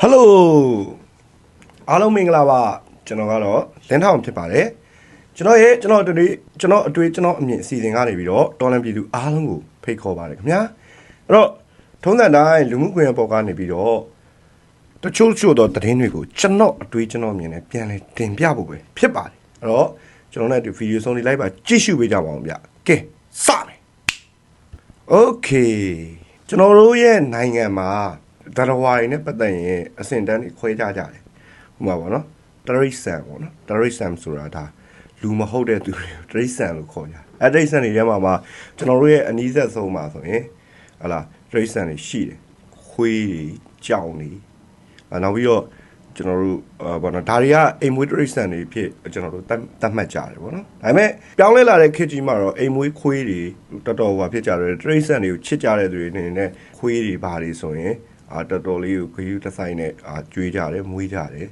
ဟယ်လိုအားလုံးမင်္ဂလာပါကျွန်တော်ကတော့လင်းထောင်ဖြစ်ပါတယ်ကျွန်တော်ရဲ့ကျွန်တော်အတွေ့ကျွန်တော်အတွေ့ကျွန်တော်အမြင်အစီအစဉ်ကနေပြီးတော့တော်လန်ပြည်သူအားလုံးကိုဖိတ်ခေါ်ပါတယ်ခင်ဗျာအဲ့တော့ထုံးစံတိုင်းလူမှုကွန်ရက်ပေါ်ကနေပြီးတော့တချို့တချို့သောသတင်းတွေကိုကျွန်တော်အတွေ့ကျွန်တော်အမြင်နဲ့ပြန်လဲတင်ပြဖို့ပဲဖြစ်ပါတယ်အဲ့တော့ကျွန်တော်လည်းဒီဗီဒီယိုဆုံးလေးလိုက်ပါကြည့်ရှုပေးကြပါအောင်ဗျကဲစမယ် โอเคကျွန်တော်တို့ရဲ့နိုင်ငံမှာ ဒရဝါရီနဲ့ပတ်သက်ရင်အဆင့်တန်းတွေခွဲကြကြတယ်ဟိုမှာပေါ့နော်တရိษံပေါ့နော်တရိษံဆိုတာဒါလူမဟုတ်တဲ့သူတွေတရိษံလို့ခေါ်ကြတယ်အဲတရိษံတွေထဲမှာမှာကျွန်တော်တို့ရဲ့အနီးဆက်ဆုံးမှာဆိုရင်ဟလာတရိษံတွေရှိတယ်ခွေးတွေကြောင်တွေအဲနောက်ပြီးတော့ကျွန်တော်တို့အာဘောနော်ဒါတွေကအိမ်မွေးတရိษံတွေဖြစ်ကျွန်တော်တို့တတ်တတ်မှတ်ကြတယ်ပေါ့နော်ဒါပေမဲ့ပြောင်းလဲလာတဲ့ခေတ်ကြီးမှာတော့အိမ်မွေးခွေးတွေတော်တော်ဟိုဖြစ်ကြတယ်တရိษံတွေကိုချစ်ကြတဲ့သူတွေအနေနဲ့ခွေးတွေဘာတွေဆိုရင် အာတော်တော်လေးကိုခရူးတစ်ဆိုင်နဲ့အာကျွေးကြတယ်မွေးကြတယ်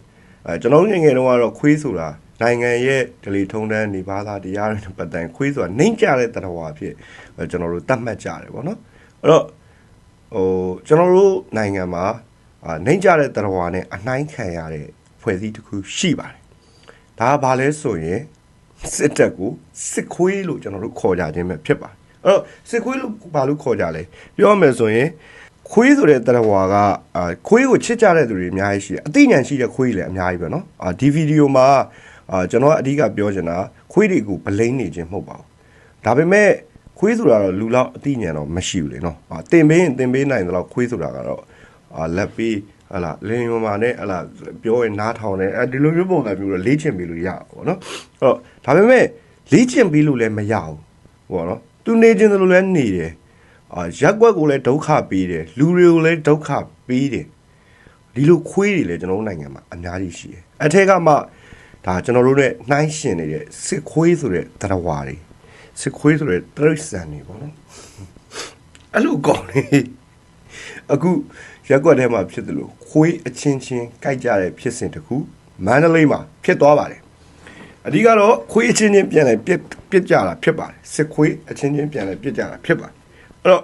အဲကျွန်တော်တို့ငယ်ငယ်တုန်းကတော့ခွေးဆိုတာနိုင်ငံရဲ့ဒလီထုံးတန်းနေပါသားတရားတွေနဲ့ပတ်သက်ရင်ခွေးဆိုတာနှိမ့်ကြတဲ့တရဝါဖြစ်အဲကျွန်တော်တို့တတ်မှတ်ကြတယ်ပေါ့နော်အဲ့တော့ဟိုကျွန်တော်တို့နိုင်ငံမှာအာနှိမ့်ကြတဲ့တရဝါနဲ့အနှိုင်းခံရတဲ့ဖွဲ့စည်းတစ်ခုရှိပါတယ်။ဒါကဘာလဲဆိုရင်စစ်တပ်ကိုစစ်ခွေးလို့ကျွန်တော်တို့ခေါ်ကြခြင်းပဲဖြစ်ပါတယ်။အဲ့တော့စစ်ခွေးလို့ဘာလို့ခေါ်ကြလဲ။ပြောရမယ်ဆိုရင် ခွေးဆိုတဲ့တရဝါကအာခွေးကိုချစ်ကြတဲ့သူတွေအများကြီးရှိတယ်။အသိဉာဏ်ရှိတဲ့ခွေးတွေလည်းအများကြီးပဲเนาะ။အာဒီဗီဒီယိုမှာအာကျွန်တော်ကအဓိကပြောချင်တာခွေးတွေကိုဗလိမ့်နေခြင်းမဟုတ်ပါဘူး။ဒါပေမဲ့ခွေးဆိုတာတော့လူလောက်အသိဉာဏ်တော့မရှိဘူးလေနော်။အာတင်ပေးရင်တင်ပေးနိုင်တယ်လို့ခွေးဆိုတာကတော့အာလက်ပေးဟလာလင်းယုံမာနဲ့ဟလာပြောရင်နားထောင်တယ်အဲဒီလိုမျိုးပုံစံမျိုးတော့လေ့ကျင့်ပေးလို့ရပါဘောနော်။အဲ့တော့ဒါပေမဲ့လေ့ကျင့်ပေးလို့လည်းမရဘူး။ဘောနော်။သူနေခြင်းတယ်လို့လည်းနေတယ်။ အာရက်ကွက်ကိုလည်းဒုက္ခပေးတယ်။လူတွေကိုလည်းဒုက္ခပေးတယ်။ဒီလိုခွေးတွေလည်းကျွန်တော်တို့နိုင်ငံမှာအများကြီးရှိတယ်။အထက်ကမှဒါကျွန်တော်တို့နဲ့နှိုင်းရှင်နေတဲ့စစ်ခွေးဆိုတဲ့တရားဝါတွေစစ်ခွေးဆိုတဲ့တရိษံနေပေါ့နော်အဲ့လိုကောင်းနေအခုရက်ကွက်ထဲမှာဖြစ်တယ်လို့ခွေးအချင်းချင်းကြိုက်ကြတဲ့ဖြစ်စဉ်တစ်ခုမန္တလေးမှာဖြစ်သွားပါတယ်အဓိကတော့ခွေးအချင်းချင်းပြန်လဲပြစ်ပြစ်ကြတာဖြစ်ပါတယ်စစ်ခွေးအချင်းချင်းပြန်လဲပြစ်ကြတာဖြစ်ပါတယ် အဲ့တော့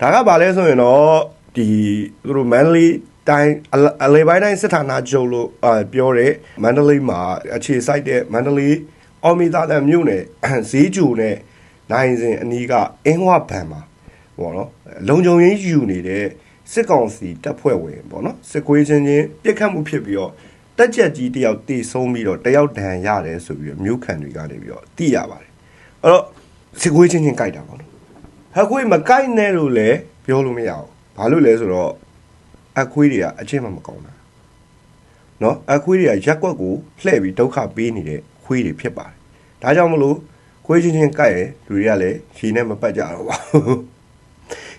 ဒါကဘာလဲဆိုရင်တော့ဒီသူတို့မန္တလေးတိုင်းအလအလေပိုင်းတိုင်းစစ်ဌာနချုပ်လို့အာပြောတဲ့မန္တလေးမှာအခြေစိုက်တဲ့မန္တလေးအော်မီသားတန်မြို့နယ်ဈေးကျူနဲ့နိုင်စဉ်အနီးကအင်းဝဘန်မှာပေါ့နော်လုံခြုံရေးယူနေတဲ့စစ်ကောင်စီတပ်ဖွဲ့ဝင်ပေါ့နော်စစ်ခွေးချင်းချင်းပြစ်ခတ်မှုဖြစ်ပြီးတော့တက်ကြက်ကြီးတယောက်တေဆုံးပြီးတော့တယောက်ဒဏ်ရတယ်ဆိုပြီးတော့မြို့ခံတွေကနေပြီးတော့သိရပါတယ်အဲ့တော့စစ်ခွေးချင်းချင်းကြိုက်တာပေါ့နော် ဟခွေးမကြိုက်နဲ့လို့လည်းပြောလို့မရဘူးဘာလို့လဲဆိုတော့အခွေးတွေကအချင်းမမကောင်းတာနော်အခွေးတွေကရက်ကွက်ကိုလှည့်ပြီးဒုက္ခပေးနေတဲ့ခွေးတွေဖြစ်ပါတယ်ဒါကြောင့်မလို့ခွေးချင်းချင်းကြိုက်ရလူတွေကလည်းရှည်နဲ့မပတ်ကြတော့ပါဘူး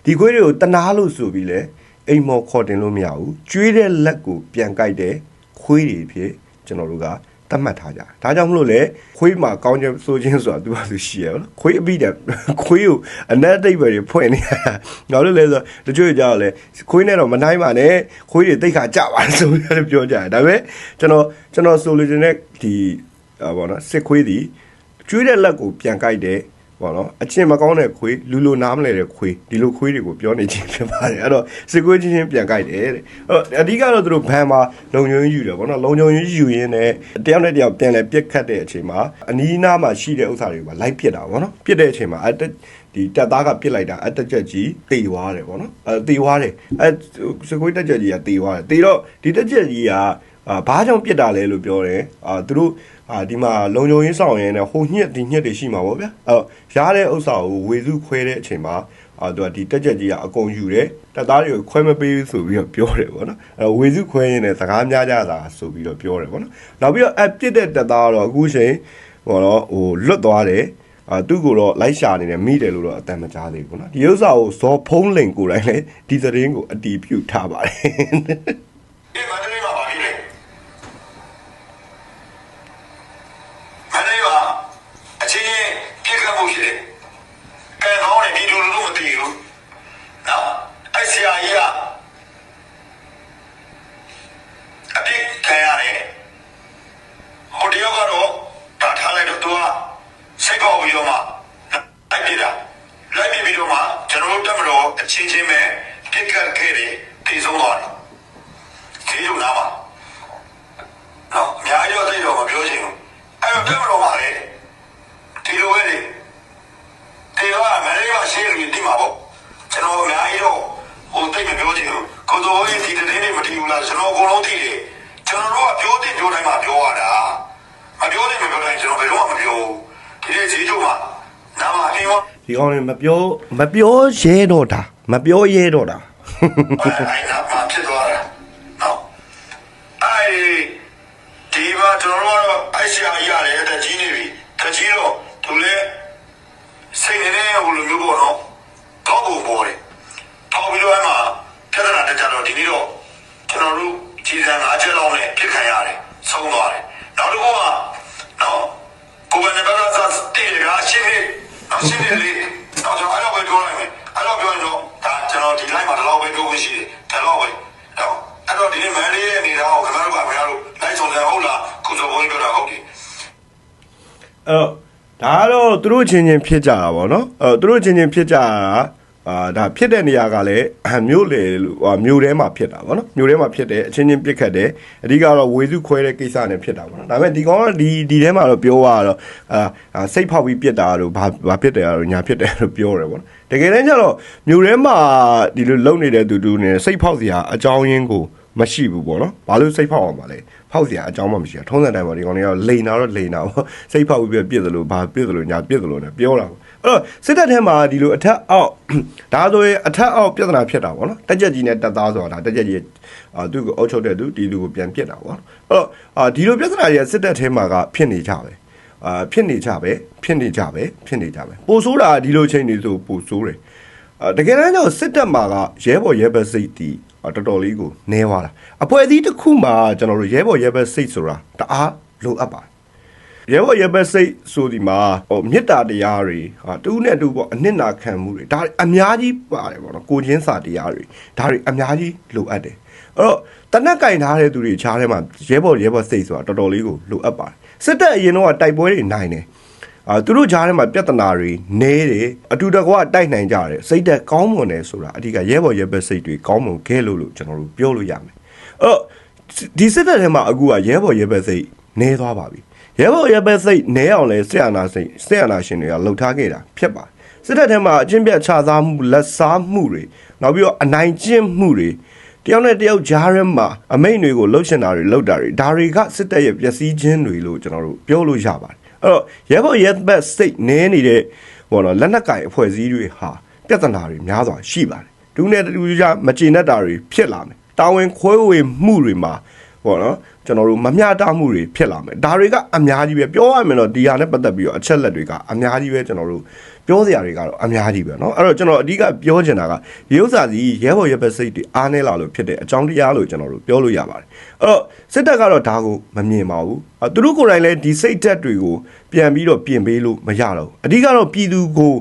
ဒီခွေးတွေကိုတနာလို့ဆိုပြီးလဲအိမ်မော်ခေါ်တင်လို့မရဘူးကျွေးတဲ့လက်ကိုပြန်ကြိုက်တဲ့ခွေးတွေဖြစ်ကျွန်တော်တို့က တတ်မှတ်ထားကြဒါကြောင့်မလို့လေခွေးမှာကောင်းခြင်းဆိုခြင်းဆိုတာသူကသူရှိရပါတော့ခွေးအပိတဲ့ခွေးကိုအနက်အတိတ်ပဲဖွင့်နေတာငါတို့လဲဆိုတချို့ကြောက်လဲခွေးနဲ့တော့မနိုင်ပါနဲ့ခွေးတွေတိတ်ခါကြပါဆိုပြီးပြောကြတယ်ဒါပေမဲ့ကျွန်တော်ကျွန်တော်ဆိုလိုချင်တဲ့ဒီအာဘောနော်စစ်ခွေးဒီကျွေးတဲ့လက်ကိုပြန်ကြိုက်တဲ့ ပေါ့နော်အချင်းမကောင်းတဲ့ခွေးလူလိုနားမလဲတဲ့ခွေးဒီလိုခွေးတွေကိုပြောနေခြင်းဖြစ်ပါတယ်အဲ့တော့စစ်ခွေးချင်းချင်းပြန်ကြိုက်တယ်တဲ့အဲ့တော့အဓိကတော့သူတို့ဘန်မှာလုံခြုံရေးယူတယ်ပေါ့နော်လုံခြုံရေးယူရင်းနဲ့တယောက်နဲ့တယောက်ပြန်လဲပြက်ခတ်တဲ့အချိန်မှာအနီးနားမှာရှိတဲ့ဥစ္စာတွေကိုလိုက်ပစ်တာပေါ့နော်ပစ်တဲ့အချိန်မှာအတက်ဒီတက်သားကပစ်လိုက်တာအတက်ချက်ကြီးတေသွားတယ်ပေါ့နော်အဲတေသွားတယ်အဲစစ်ခွေးတက်ချက်ကြီးကတေသွားတယ်တေတော့ဒီတက်ချက်ကြီးက အာဘာကြောင့်ပြစ်တာလဲလို့ပြောတယ်အာသူတို့အာဒီမှာလုံခြုံရေးဆောင်ရဲနဲ့ဟိုညက်ဒီညက်တွေရှိမှာပေါ့ဗျာအဲ့တော့ရှားတဲ့ဥစ္စာကိုဝေစုခွဲတဲ့အချိန်မှာအာသူကဒီတက်ချက်ကြီးကအကုန်ယူတယ်တက်သားတွေကိုခွဲမပေးဘူးဆိုပြီးတော့ပြောတယ်ပေါ့နော်အဲ့တော့ဝေစုခွဲရင်းနဲ့စကားများကြတာဆိုပြီးတော့ပြောတယ်ပေါ့နော်နောက်ပြီးတော့အပြစ်တဲ့တက်သားကတော့အခုချိန်ဟိုတော့ဟိုလွတ်သွားတယ်အာသူ့ကိုတော့လိုက်ရှာနေတယ်မိတယ်လို့တော့အတန်မကြားသေးဘူးပေါ့နော်ဒီဥစ္စာကိုဇော်ဖုံးလိန်ကိုယ်တိုင်လည်းဒီသတင်းကိုအတီးပြုတ်ထားပါတယ် မပြောမပြောရဲတော့တာမပြောရဲတော့တာအဲ့ဒါမှဖြစ်သွားတာနော်အဲ့ဒီဘာကျွန်တော်တို့ကတော့အဲ့ဆရာကြီးရတယ်တကြီးနေပြီတကြီးတော့သူလည်းစိတ်နေနေဟိုလိုမျိုးပေါ့နော်တော့ဘူးပေါ်တယ်ထောက်ပြီးတော့အဲ့မှာပြဿနာတက်ကြတော့ဒီနေ့တော့ကျွန်တော်တို့ခြေစံ၅ချက်လောက်နဲ့ပြစ်ခံရတယ်ဆုံးသွားတယ်နောက်တစ်ခုကနော်ကိုယ်ကနေဘာသာစတဲ့ကရှင်းနေအရှင်းနေလေ တော့ကျွန်တော်အဲ့တော့ပဲပြောလိုက်မယ်အဲ့တော့ပြောရင်တော့ဒါကျွန်တော်ဒီ line မှာဒီလောက်ပဲပြောခွင့်ရှိတယ်ဒါတော့ပဲတော့အဲ့တော့ဒီနေ့မန်လေးရဲ့နေတာကိုခင်ဗျားတို့ကခင်ဗျားတို့လိုက်ဆောင်တယ်ဟုတ်လားကုသိုလ်ဘုန်းကြီးပြောတာဟုတ်တယ်အဲ့တော့ဒါကတော့သူတို့ချင်းချင်းဖြစ်ကြတာဗောနော်အဲ့တော့သူတို့ချင်းချင်းဖြစ်ကြတာ အာဒါဖြစ်တဲ့နေရာကလည်းအမြို့လေလို့ဟာမြို့ထဲမှာဖြစ်တာဗောနော်မြို့ထဲမှာဖြစ်တယ်အချင်းချင်းပြစ်ခတ်တယ်အဓိကတော့ဝေစုခွဲတဲ့ကိစ္စနဲ့ဖြစ်တာဗောနော်ဒါပေမဲ့ဒီကောင်ကဒီဒီထဲမှာတော့ပြောရတော့အာအာစိတ်ဖောက်ပြီးပြစ်တာတို့ဘာဘာဖြစ်တယ်တော့ညာဖြစ်တယ်လို့ပြောတယ်ဗောနော်တကယ်တမ်းကျတော့မြို့ထဲမှာဒီလိုလုံနေတဲ့သူတူနေစိတ်ဖောက်စရာအကြောင်းရင်းကိုမရှိဘူးဗောနော်ဘာလို့စိတ်ဖောက်အောင်ပါလဲဖောက်စရာအကြောင်းမှမရှိဘူးထုံးစံတိုင်းပါဒီကောင်တွေကလိန်တာတော့လိန်တာဗောစိတ်ဖောက်ပြီးပြစ်တယ်လို့ဘာပြစ်တယ်လို့ညာပြစ်တယ်လို့ねပြောတာဗော အဲ့တော့စစ်တပ်ထဲမှာဒီလိုအထက်အောက်ဒါဆိုရင်အထက်အောက်ပြဿနာဖြစ်တာဗောနော်တက်ကြက်ကြီးနဲ့တက်သားဆိုတာဒါတက်ကြက်ကြီးအာသူ့ကိုအုပ်ချုပ်တဲ့သူဒီလူကိုပြန်ပြစ်တာဗောနော်အဲ့တော့အာဒီလိုပြဿနာတွေကစစ်တပ်ထဲမှာကဖြစ်နေကြပဲအာဖြစ်နေကြပဲဖြစ်နေကြပဲဖြစ်နေကြပဲပိုဆိုးတာကဒီလိုချိန်နေဆိုပိုဆိုးတယ်အာတကယ်တမ်းကျတော့စစ်တပ်မှာကရဲဘော်ရဲဘက်စိတ်တီအာတော်တော်လေးကိုနဲသွားတာအဖွဲ့အစည်းတစ်ခုမှာကျွန်တော်တို့ရဲဘော်ရဲဘက်စိတ်ဆိုတာတအားလိုအပ်ပါတယ် ရဲဘော်ရဲဘက်စိတ်ဆိုဒီမှာဟိုမေတ္တာတရားတွေဟာတူးနဲ့တူပေါ့အနှစ်နာခံမှုတွေဒါအများကြီးပါတယ်ပေါ့နော်ကိုချင်းစာတရားတွေဒါတွေအများကြီးလိုအပ်တယ်အဲ့တော့တနက်ကင်ထားတဲ့သူတွေခြားထဲမှာရဲဘော်ရဲဘော်စိတ်ဆိုတာတော်တော်လေးကိုလိုအပ်ပါတယ်စစ်တပ်အရင်တော့တိုက်ပွဲတွေနိုင်တယ်အာသူတို့ကြားထဲမှာပြဿနာတွေနေတယ်အတူတကွာတိုက်နိုင်ကြတယ်စိတ်သက်ကောင်းမွန်တယ်ဆိုတာအဓိကရဲဘော်ရဲဘက်စိတ်တွေကောင်းမွန်ခဲ့လို့လို့ကျွန်တော်တို့ပြောလို့ရမယ်အဲ့တော့ဒီစစ်တပ်ထဲမှာအခုကရဲဘော်ရဲဘက်စိတ်နေသွားပါပြီ ရဲဘော်ရဲဘက်စိတ်နေအောင်လဲဆက်အာနာစိတ်ဆက်အာနာရှင်တွေကလှုပ်ထားခဲ့တာဖြစ်ပါတယ်စစ်တပ်ထဲမှာအချင်းပြတ်ခြားစားမှုလက်စားမှုတွေနောက်ပြီးတော့အနိုင်ကျင့်မှုတွေတယောက်နဲ့တယောက်ကြားထဲမှာအမိန့်တွေကိုလှုပ်ရှင်တာတွေလှုပ်တာတွေဒါတွေကစစ်တပ်ရဲ့ပျက်စီးခြင်းတွေလို့ကျွန်တော်တို့ပြောလို့ရပါတယ်အဲ့တော့ရဲဘော်ရဲဘက်စိတ်နည်းနေတဲ့ဘောနော်လက်နက်ကင်အဖွဲ့အစည်းတွေဟာပြဿနာတွေများစွာရှိပါတယ်ဒုနဲ့တူကြမကျေနပ်တာတွေဖြစ်လာမယ်တာဝန်ခွဲဝေမှုတွေမှာဘောနော် ကျွန်တော်တို့မမျှတမှုတွေဖြစ်လာမယ်ဒါတွေကအများကြီးပဲပြောရမယ်တော့ဒီဟာနဲ့ပတ်သက်ပြီးတော့အချက်လက်တွေကအများကြီးပဲကျွန်တော်တို့ပြောစရာတွေကတော့အများကြီးပဲเนาะအဲ့တော့ကျွန်တော်အဓိကပြောချင်တာကရေဥစ္စာစီရဲဘော်ရဲဘက်စိတ်တွေအားနေလာလို့ဖြစ်တဲ့အကြောင်းတရားလို့ကျွန်တော်တို့ပြောလို့ရပါတယ်အဲ့တော့စစ်တပ်ကတော့ဒါကိုမမြင်ပါဘူးအဲ့သူတို့ကိုယ်တိုင်လည်းဒီစိတ်တက်တွေကိုပြန်ပြီးတော့ပြင်ပေးလို့မရတော့ဘူးအဓိကတော့ပြည်သူကို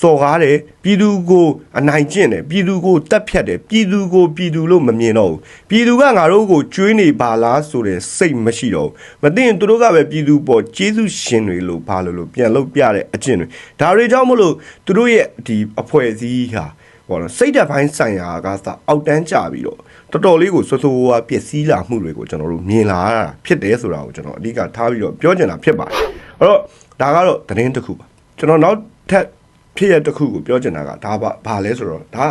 စော်ကားတယ်ပြည်သူကိုအနိုင်ကျင့်တယ်ပြည်သူကိုတက်ဖြတ်တယ်ပြည်သူကိုပြည်သူလို့မမြင်တော့ဘူးပြည်သူကငါတို့ကိုကျွေးနေပါလားဆိုတဲ့စိတ်မရှိတော့ဘူးမသိရင်သူတို့ကပဲပြည်သူပေါ်ကျေးဇူးရှင်တွေလို့ဘာလို့လို့ပြန်လုပ်ပြတဲ့အကျင့်တွေဒါတွေကြောင့်မလို့သူတို့ရဲ့ဒီအဖွဲ့အစည်းဟာဘောနော်စိတ်ဓာတ်ပိုင်းဆိုင်ရာကစအောက်တန်းကြပြီးတော့တော်တော်လေးကိုဆွဆိုးဝါးပျက်စီးလာမှုတွေကိုကျွန်တော်တို့မြင်လာရတာဖြစ်တယ်ဆိုတာကိုကျွန်တော်အဓိကထားပြီးတော့ပြောချင်တာဖြစ်ပါတယ်အဲ့တော့ဒါကတော့သတင်းတစ်ခုပါကျွန်တော်နောက်ထပ် ဖြစ်ရတစ်ခုကိုပြောချင်တာကဒါပါဘာလဲဆိုတော့ဒါ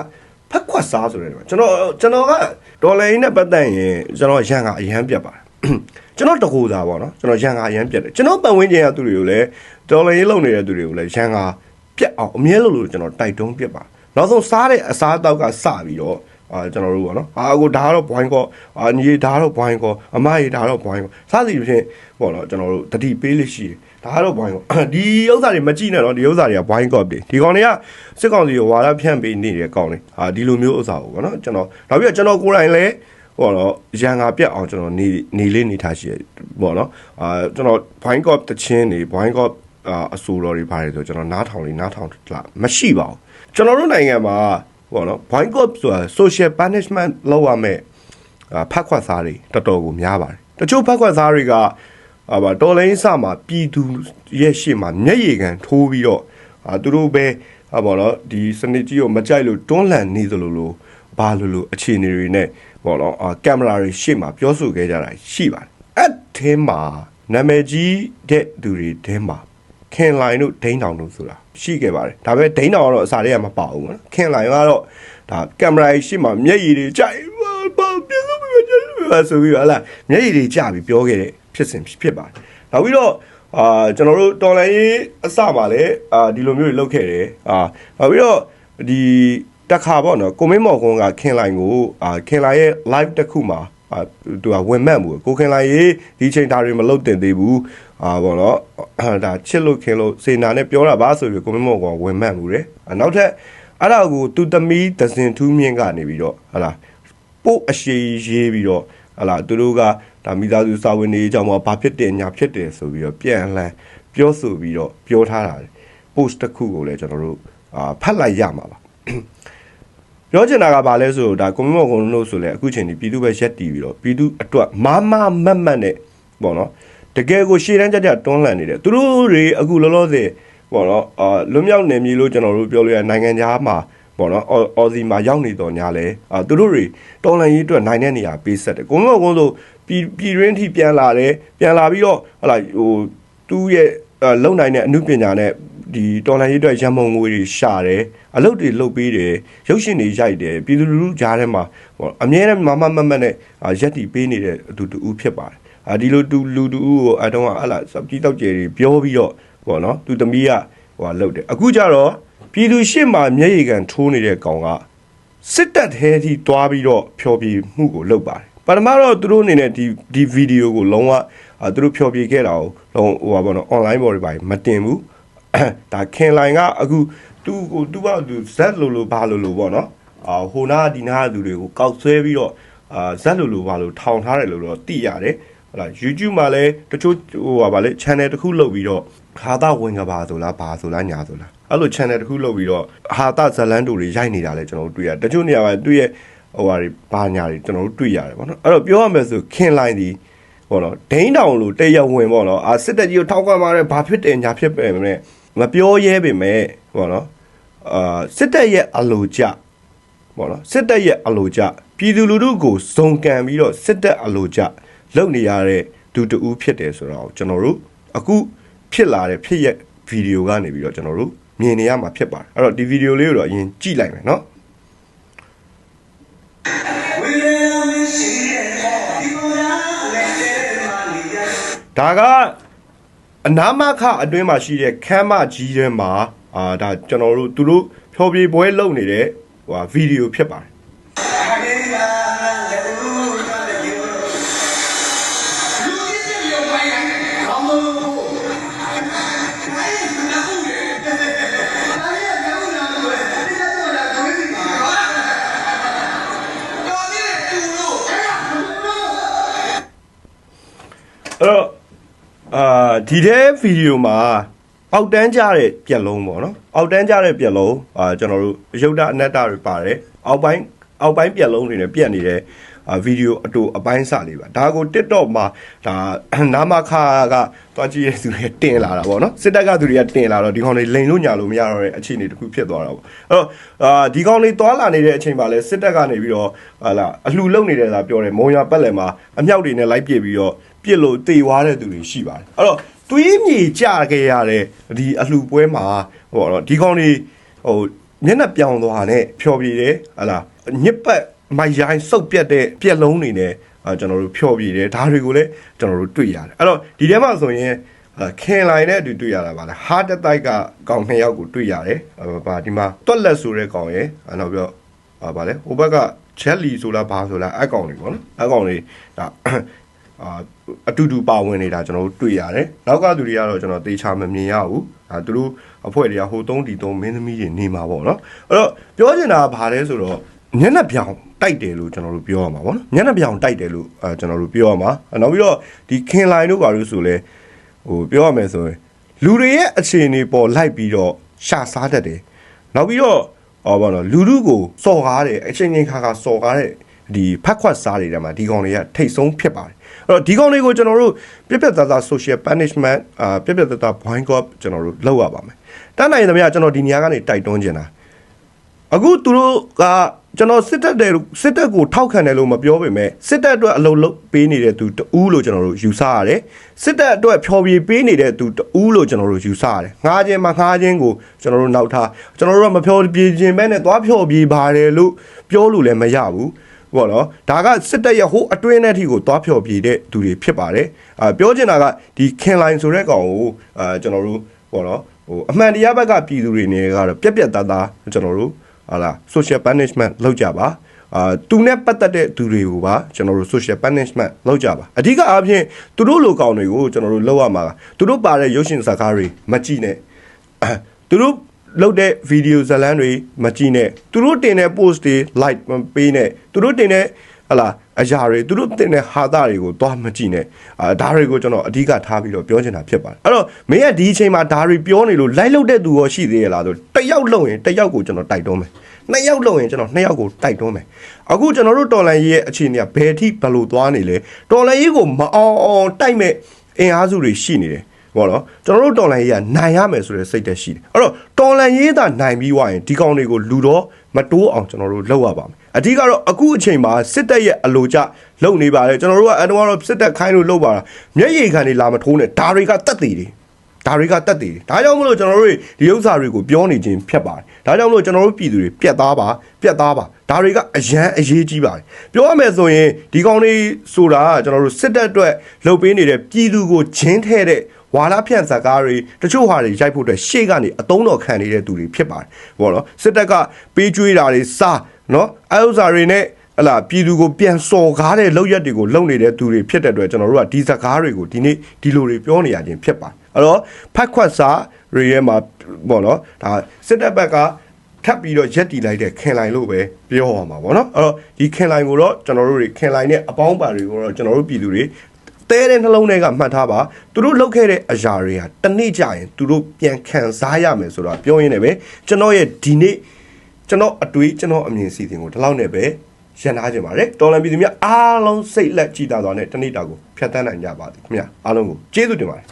ဖက်ခွက်စားဆိုတဲ့ကျွန်တော်ကျွန်တော်ကဒေါ်လာရင်းနဲ့ပတ်သက်ရင်ကျွန်တော်ရန်ကအရန်ပြတ်ပါတယ်ကျွန်တော်တကူသားပေါ့နော်ကျွန်တော်ရန်ကအရန်ပြတ်တယ်ကျွန်တော်ပတ်ဝန်းကျင်ကသူတွေကိုလည်းဒေါ်လာရင်းလုံနေတဲ့သူတွေကိုလည်းရန်ကပြတ်အောင်အမြဲလို့လို့ကျွန်တော်တိုက်တွန်းပြတ်ပါနောက်ဆုံးစားတဲ့အစားအသောက်ကစပြီးတော့ အာကျွန်တော်တို့ပေါ့နော်အာကိုဒါကတော့ဘွိုင်းကောအာညီဒါကတော့ဘွိုင်းကောအမကြီးဒါကတော့ဘွိုင်းကောစသည်ဖြင့်ပေါ့နော်ကျွန်တော်တို့တတိပေးလို့ရှိတယ်ဒါကတော့ဘွိုင်းကောဒီဥစ္စာတွေမကြည့်နဲ့တော့ဒီဥစ္စာတွေကဘွိုင်းကောတွေဒီကောင်တွေကစစ်ကောင်စီကိုဝါရဖြန့်ပေးနေတဲ့ကောင်တွေအာဒီလိုမျိုးဥစ္စာကိုပေါ့နော်ကျွန်တော်နောက်ပြီးတော့ကျွန်တော်ကိုယ်တိုင်လည်းပေါ့နော်ရန်ငါပြတ်အောင်ကျွန်တော်နေနေလေးနေထားရှိရပေါ့နော်အာကျွန်တော်ဘိုင်းကော့တချင်းနေဘိုင်းကော့အာအဆူတော်တွေပါတယ်ဆိုကျွန်တော်နားထောင်လေးနားထောင်လာမရှိပါဘူးကျွန်တော်တို့နိုင်ငံမှာ ပေါ့နော်ဘိုင်းကော့ဆိုတာ social punishment လောက်ရမယ်အာဖက်ခွက်သားတွေတော်တော်ကိုများပါတယ်တချို့ဖက်ခွက်သားတွေကအာပါတော်လိုင်းစမှာပြည်သူရဲ့ရှေ့မှာမျက်ရည်ကန်ထိုးပြီးတော့အာသူတို့ပဲအာပေါ့နော်ဒီစနစ်ကြီးကိုမကြိုက်လို့တွန်းလှန်နေသလိုလိုဘာလို့လို့အခြေအနေတွေနဲ့ပေါ့နော်အာကင်မရာတွေရှေ့မှာပြောဆိုခဲ့ကြတာရှိပါတယ်အဲ့ထဲမှာနာမည်ကြီးတဲ့သူတွေထဲမှာခင်လိုင်တို့ဒိန်းတောင်တို့ဆိုတာ ရှိခဲ့ပါတယ်ဒါပေမဲ့ဒိန်းတောင်ကတော့အစားတွေကမပါဘူးပေါ့နော်ခင်လိုင်ကတော့ဒါကင်မရာရှိမှမျက်ရည်တွေကြိုက်ဘာပြလို့ပြပြလို့ဆိုပြီးတော့ဟလာမျက်ရည်တွေကြပြီးပြောခဲ့တဲ့ဖြစ်စဉ်ဖြစ်ပါတယ်နောက်ပြီးတော့အာကျွန်တော်တို့တော်လိုင်းရေးအစမှာလည်းအာဒီလိုမျိုးတွေလုပ်ခဲ့တယ်အာနောက်ပြီးတော့ဒီတက်ခါပေါ့နော်ကိုမင်းမော်ကွန်းကခင်လိုင်ကိုအာခင်လိုင်ရဲ့ live တစ်ခုမှာ အာသူကဝင်မှတ်မှုကိုခင်လိုင်ရေးဒီချိန်ဒါတွေမလုပ်တင်သေးဘူးအာပေါ့နော်ဒါချစ်လို့ခင်လို့စေနာနဲ့ပြောတာပါဆိုပြီးကိုမင်းမော်ကွန်းဝင်မှတ်မှုတယ်အာနောက်ထပ်အဲ့ဒါကိုသူသမီးဒဇင်ထူးမြင့်ကနေပြီးတော့ဟာလားပို့အရှိရေးပြီးတော့ဟာလားသူတို့ကဒါမိသားစုစာဝင်နေကြောင်းမှာဘာဖြစ်တယ်ညာဖြစ်တယ်ဆိုပြီးတော့ပြန်လှန်ပြောဆိုပြီးတော့ပြောထားတာ post တစ်ခုကိုလည်းကျွန်တော်တို့အာဖတ်လိုက်ရမှာပါ ပြောချင်တာကဘာလဲဆိုတော့ဒါကွန်မန့်မော်ကွန်လို့ဆိုလဲအခုချိန်ဒီပြည်သူပဲရက်တီးပြီးတော့ပြည်သူအတွက်မာမမတ်မတ်နဲ့ပေါ့နော်တကယ်ကိုရှေ့တန်းကြကြတွန်းလှန်နေတယ်သူတို့တွေအခုလောလောဆယ်ပေါ့နော်အာလွတ်မြောက်နေပြီလို့ကျွန်တော်တို့ပြောလို့ရနိုင်ငံခြားမှာပေါ့နော်အော်အော်စီမှာရောက်နေတော့ညာလဲအာသူတို့တွေတော်လန်ရေးအတွက်နိုင်တဲ့နေရာပေးဆက်တယ်ကွန်မန့်မော်ကွန်ဆိုပြည်ပြည်ရင်းထိပြန်လာတယ်ပြန်လာပြီးတော့ဟလာဟိုသူ့ရဲ့အာလုံနိုင်တဲ့အမှုပညာနဲ့ ဒီတော်လန်ရေးအတွက်ရန်မုံငွေတွေရှာတယ်အလုပ်တွေလုပ်ပေးတယ်ရုပ်ရှင်တွေရိုက်တယ်ပြည်သူလူထုကြားထဲမှာဟောအမြဲတမ်းမမမတ်မတ်နဲ့အာရက်တီပေးနေတဲ့အတူတူဖြစ်ပါတယ်အာဒီလိုတူလူတူကိုအတုံးကဟလာစပကြီးတောက်ကျယ်တွေပြောပြီးတော့ပေါ့နော်သူသမီးကဟိုဟာလုပ်တယ်အခုကျတော့ပြည်သူရှေ့မှာမျက်ရည်ကန်ထိုးနေတဲ့ကောင်ကစစ်တပ်သေးထိတွားပြီးတော့ဖျော်ဖြေမှုကိုလုပ်ပါတယ်ပထမတော့သူတို့အနေနဲ့ဒီဒီဗီဒီယိုကိုလုံးဝအာသူတို့ဖျော်ဖြေခဲ့တာကိုလုံးဟိုပါဘောနော် online ပေါ်တွေပါမတင်ဘူး ဒါခင်လိုင်ကအခုသူ့ကိုသူ့ဘာသူဇက်လိုလိုဘာလိုလိုပေါ့နော်အာဟိုနာဒီနာသူတွေကိုကောက်ဆွဲပြီးတော့အာဇက်လိုလိုဘာလိုထောင်ထားတယ်လို့တော့သိရတယ်ဟုတ်လား YouTube မှာလည်းတချို့ဟိုပါဗာလေ channel တစ်ခုလုပ်ပြီးတော့ဟာတာဝင်ကပါဆိုလားဘာဆိုလားညာဆိုလားအဲ့လို channel တစ်ခုလုပ်ပြီးတော့ဟာတာဇလန်တူတွေရိုက်နေတာလည်းကျွန်တော်တို့တွေ့ရတယ်တချို့နေရာမှာသူ့ရဲ့ဟိုဟာတွေဘာညာတွေကျွန်တော်တို့တွေ့ရတယ်ပေါ့နော်အဲ့တော့ပြောရမယ်ဆိုခင်လိုင်းဒီပေါ့နော်ဒိန်းတောင်လို့တရားဝင်ပေါ့နော်အာစစ်တပ်ကြီးကိုထောက်ခံပါတယ်ဘာဖြစ်တယ်ညာဖြစ်ပဲမဲ့ မပြောရဲပေမဲ့ပေါ့နော်အာစစ်တပ်ရဲ့အလိုကျပေါ့နော်စစ်တပ်ရဲ့အလိုကျပြည်သူလူထုကိုဇုံကန်ပြီးတော့စစ်တပ်အလိုကျလုပ်နေရတဲ့သူတဦးဖြစ်တယ်ဆိုတော့ကျွန်တော်တို့အခုဖြစ်လာတဲ့ဖြစ်ရက်ဗီဒီယိုကနေပြီးတော့ကျွန်တော်တို့မြင်နေရမှာဖြစ်ပါတယ်အဲ့တော့ဒီဗီဒီယိုလေးကိုတော့အရင်ကြည့်လိုက်မယ်နော်ဒါက အနာမခအတွင်းမှာရှိတဲ့ခမ်းမကြီးထဲမှာအာဒါကျွန်တော်တို့သူတို့ဖြောပြပွဲလုပ်နေတဲ့ဟိုဟာဗီဒီယိုဖြစ်ပါတယ် ဒီတဲ့ဗီဒီယိုမှာအောက်တန်းကြတဲ့ပြက်လုံးပေါ့နော်အောက်တန်းကြတဲ့ပြက်လုံးအာကျွန်တော်တို့အယုဒ္ဓအနတ္တတွေပါတယ်အောက်ပိုင်းအောက်ပိုင်းပြက်လုံးတွေနဲ့ပြက်နေတဲ့အာဗီဒီယိုအတူအပိုင်းစလေးပါဒါကို TikTok မှာဒါနာမခါကတွားကြည့်ရတဲ့သူတွေတင်လာတာပေါ့နော်စစ်တပ်ကသူတွေကတင်လာတော့ဒီကောင်တွေလိန်လို့ညာလို့မရတော့တဲ့အခြေအနေတစ်ခုဖြစ်သွားတာပေါ့အဲ့တော့အာဒီကောင်တွေတွာလာနေတဲ့အချိန်မှာလဲစစ်တပ်ကနေပြီးတော့ဟာလာအလှလုံနေတယ်သာပြောတယ်မုံရပတ်လည်မှာအမြောက်တွေနဲ့လိုက်ပစ်ပြီးတော့ပြစ်လို့တေသွားတဲ့သူတွေရှိပါတယ်အဲ့တော့ တွေးမြေကြခဲ့ရတဲ့ဒီအလှပွဲမှာဟိုတော့ဒီကောင်တွေဟိုမျက်နှာပြောင်သွားနဲ့ဖြော်ပြတယ်ဟလာညစ်ပတ်မိုက်ရိုင်းစုပ်ပြတ်တဲ့ပြက်လုံးတွေနဲ့အာကျွန်တော်တို့ဖြော်ပြတယ်ဒါတွေကိုလည်းကျွန်တော်တို့တွေ့ရတယ်အဲ့တော့ဒီထဲမှာဆိုရင်အာခင်လိုင်းနဲ့အတူတွေ့ရတာပါလေဟာတတိုက်ကကောင်နှစ်ယောက်ကိုတွေ့ရတယ်အာဗာဒီမှာတွက်လက်ဆိုတဲ့ကောင်ရယ်အာနောက်ပြီးတော့အာဗာလေဟိုဘက်ကချက်လီဆိုလားဘာဆိုလားအကောင်တွေပေါ့နော်အကောင်တွေဒါ အာအတူတူပါဝင်နေတာကျွန်တော်တို့တွေ့ရတယ်။နောက်ကသူတွေကတော့ကျွန်တော်တေချာမမြင်ရဘူး။အဲသူတို့အဖွဲ့တွေကဟို3တီ3မင်းသမီးတွေနေမှာပေါ့နော်။အဲ့တော့ပြောချင်တာကဘာလဲဆိုတော့ညနေပြောင်တိုက်တယ်လို့ကျွန်တော်တို့ပြောရမှာပေါ့နော်။ညနေပြောင်တိုက်တယ်လို့အဲကျွန်တော်တို့ပြောရမှာ။နောက်ပြီးတော့ဒီခင်လိုင်းတို့ဘာလို့ဆိုလဲဟိုပြောရမယ်ဆိုရင်လူတွေရဲ့အခြေအနေပေါ်လိုက်ပြီးတော့ရှာစားတတ်တယ်။နောက်ပြီးတော့ဟောပါတော့လူလူကိုစော်ကားတယ်အချိန်ချင်းခါခါစော်ကားတဲ့ ဒီဖက်ခွက်စားတွေထဲမှာဒီကောင်တွေကထိတ်ဆုံးဖြစ်ပါတယ်အဲ့တော့ဒီကောင်တွေကိုကျွန်တော်တို့ပြက်ပြက်သားသား social punishment အာပြက်ပြက်သားသား boycott ကျွန်တော်တို့လုပ်ရပါမယ်တန်းနိုင်သမျှကျွန်တော်ဒီနေရာကနေတိုက်တွန်းချင်တာအခုသူတို့ကကျွန်တော်စစ်တပ်တဲ့စစ်တပ်ကိုထောက်ခံတယ်လို့မပြောပေမဲ့စစ်တပ်အတွက်အလုပ်လုပ်ပေးနေတဲ့သူတူးလို့ကျွန်တော်တို့ယူဆရတယ်စစ်တပ်အတွက်ဖျော်ဖြေပေးနေတဲ့သူတူးလို့ကျွန်တော်တို့ယူဆရတယ်ငှားခြင်းမငှားခြင်းကိုကျွန်တော်တို့နောက်ထားကျွန်တော်တို့ကမဖျော်ဖြေခြင်းပဲနဲ့သွားဖျော်ဖြေပါတယ်လို့ပြောလို့လည်းမရဘူး ပေါ့နော်ဒါကစစ်တပ်ရဲ့ဟိုအတွင်းထဲထိကိုသွားဖျော်ဖြေတဲ့သူတွေဖြစ်ပါတယ်အာပြောချင်တာကဒီခင်လိုင်းဆိုတဲ့ကောင်ကိုအာကျွန်တော်တို့ပေါ့နော်ဟိုအမှန်တရားဘက်ကပြည်သူတွေနေကတော့ပြက်ပြက်သားသားကျွန်တော်တို့ဟာလား social punishment လောက်ကြပါအာသူနဲ့ပတ်သက်တဲ့သူတွေကိုပါကျွန်တော်တို့ social punishment လောက်ကြပါအဓိကအားဖြင့်သူတို့လိုကောင်တွေကိုကျွန်တော်တို့လောက်ရမှာကသူတို့ပါတဲ့ရုပ်ရှင်ဇာတ်ကားတွေမကြည့်နဲ့အဲသူတို့ လောက်တဲ့ video ဇာတ်လမ်းတွေမကြည့်နဲ့သူတို့တင်တဲ့ post တွေ like မပေးနဲ့သူတို့တင်တဲ့ဟလာအရာတွေသူတို့တင်တဲ့ဟာတာတွေကိုသွားမကြည့်နဲ့အာဒါတွေကိုကျွန်တော်အဓိကထားပြီးတော့ပြောချင်တာဖြစ်ပါတယ်အဲ့တော့မင်းကဒီအချိန်မှာဒါတွေပြောနေလို့ like လုပ်တဲ့သူရောရှိသေးရလားဆိုတစ်ယောက်လုံရင်တစ်ယောက်ကိုကျွန်တော်တိုက်တွန်းမယ်နှစ်ယောက်လုံရင်ကျွန်တော်နှစ်ယောက်ကိုတိုက်တွန်းမယ်အခုကျွန်တော်တို့တော်လန်ရေးရဲ့အခြေအနေကဘယ်အထိဘယ်လိုသွားနေလဲတော်လန်ရေးကိုမအောင်အောင်တိုက်မဲ့အင်အားစုတွေရှိနေတယ် ဘောနော်ကျွန်တော်တို့တော်လန်ရေးကနိုင်ရမယ်ဆိုတဲ့စိတ်သက်ရှိတယ်အဲ့တော့တော်လန်ရေးသာနိုင်ပြီးွားရင်ဒီကောင်တွေကိုလူတော့မတိုးအောင်ကျွန်တော်တို့လုပ်ရပါမယ်အဓိကတော့အခုအချိန်မှာစစ်တပ်ရဲ့အလိုကျလုပ်နေပါတယ်ကျွန်တော်တို့ကအတော့ကတော့စစ်တပ်ခိုင်းလို့လုပ်ပါတာမျက်ရည်ခံတွေလာမထိုးနဲ့ဒါတွေကတက်တည်တယ်ဒါတွေကတက်တည်တယ်ဒါကြောင့်မလို့ကျွန်တော်တို့ဒီဥစ္စာတွေကိုပြောနေခြင်းဖြစ်ပါတယ်ဒါကြောင့်မလို့ကျွန်တော်တို့ပြည်သူတွေပြက်သားပါပြက်သားပါဒါတွေကအရန်အရေးကြီးပါတယ်ပြောရမယ်ဆိုရင်ဒီကောင်တွေဆိုတာကကျွန်တော်တို့စစ်တပ်အတွက်လှုပ်ပေးနေတဲ့ပြည်သူကိုဂျင်းထဲတဲ့ ဝါလာဖြန့်စကားတွေတချို့ဟာတွေရိုက်ဖို့အတွက်ရှေ့ကနေအတုံးတော်ခံနေတဲ့သူတွေဖြစ်ပါတယ်ဘောနော်စစ်တပ်ကပေးကျွေးတာတွေစားနော်အဲဥစ္စာတွေနဲ့ဟလာပြည်သူကိုပြန်စော်ကားတဲ့လောက်ရက်တွေကိုလုံနေတဲ့သူတွေဖြစ်တဲ့အတွက်ကျွန်တော်တို့ကဒီစကားတွေကိုဒီနေ့ဒီလိုတွေပြောနေရခြင်းဖြစ်ပါတယ်အဲ့တော့ဖက်ခွက်စာတွေရဲ့မှာပေါ့နော်ဒါစစ်တပ်ဘက်ကထပ်ပြီးတော့ရက်တီလိုက်တဲ့ခင်လိုင်လို့ပဲပြောရမှာပေါ့နော်အဲ့တော့ဒီခင်လိုင်ကိုတော့ကျွန်တော်တို့တွေခင်လိုင်နဲ့အပေါင်းပါတွေကိုတော့ကျွန်တော်တို့ပြည်သူတွေ တဲတဲ့နှလုံးထဲကမှတ်ထားပါသူတို့လုပ်ခဲ့တဲ့အရာတွေကတနေ့ကျရင်သူတို့ပြန်ခံစားရမယ်ဆိုတော့ပြောရင်းနဲ့ပဲကျွန်တော်ရဲ့ဒီနေ့ကျွန်တော်အတွေးကျွန်တော်အမြင်စီစဉ်ကိုဒီလောက်နဲ့ပဲရန်ထားခြင်းပါတယ်တော်လန်ပြည်သူများအားလုံးစိတ်လက်ကြည်သာစွာနဲ့တနေ့တာကိုဖျက်ဆီးနိုင်ကြပါသည်ခင်ဗျာအားလုံးကိုကျေးဇူးတင်ပါတယ်